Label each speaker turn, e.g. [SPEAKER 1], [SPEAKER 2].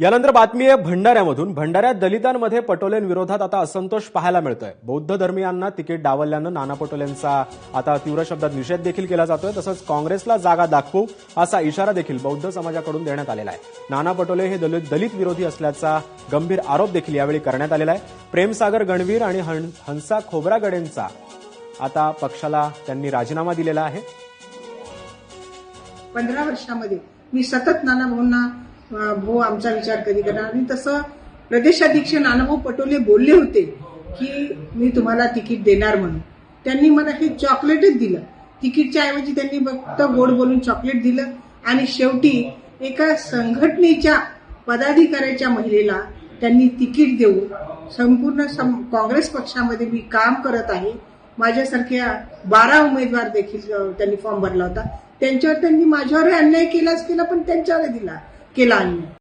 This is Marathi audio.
[SPEAKER 1] यानंतर बातमी आहे भंडाऱ्यामधून. भंडाऱ्यात दलितांमध्ये पटोलेंविरोधात आता असंतोष पाहायला मिळतोय. बौद्ध धर्मियांना तिकीट डावलल्यानं नाना पटोलेंचा आता तीव्र शब्दात निषेध देखील केला जातोय. तसंच काँग्रेसला जागा दाखवू असा इशारा देखील बौद्ध समाजाकडून देण्यात आलेला आहे. नाना पटोले हे दलित दलित विरोधी असल्याचा गंभीर आरोप देखील यावेळी करण्यात आलेला आहे. प्रेमसागर गणवीर आणि हंसा खोब्रागडेंचा आता पक्षाला त्यांनी राजीनामा दिलेला आहे.
[SPEAKER 2] पंधरा वर्षामध्ये मी सतत नाना भाऊंना भाऊ आमचा विचार कधी करणार? आणि तसं प्रदेशाध्यक्ष नानाभाऊ पटोले बोलले होते की मी तुम्हाला तिकीट देणार म्हणून. त्यांनी मला हे चॉकलेटच दिलं. तिकीटच्या ऐवजी त्यांनी फक्त गोड बोलून चॉकलेट दिलं. आणि शेवटी एका संघटनेच्या पदाधिकाऱ्याच्या महिलेला त्यांनी तिकीट देऊन संपूर्ण सम काँग्रेस पक्षामध्ये मी काम करत आहे. माझ्यासारख्या बारा उमेदवार देखील त्यांनी फॉर्म भरला होता. त्यांच्यावर त्यांनी माझ्यावर अन्याय केलाच केला पण त्यांच्यावर दिला. केला अन्याय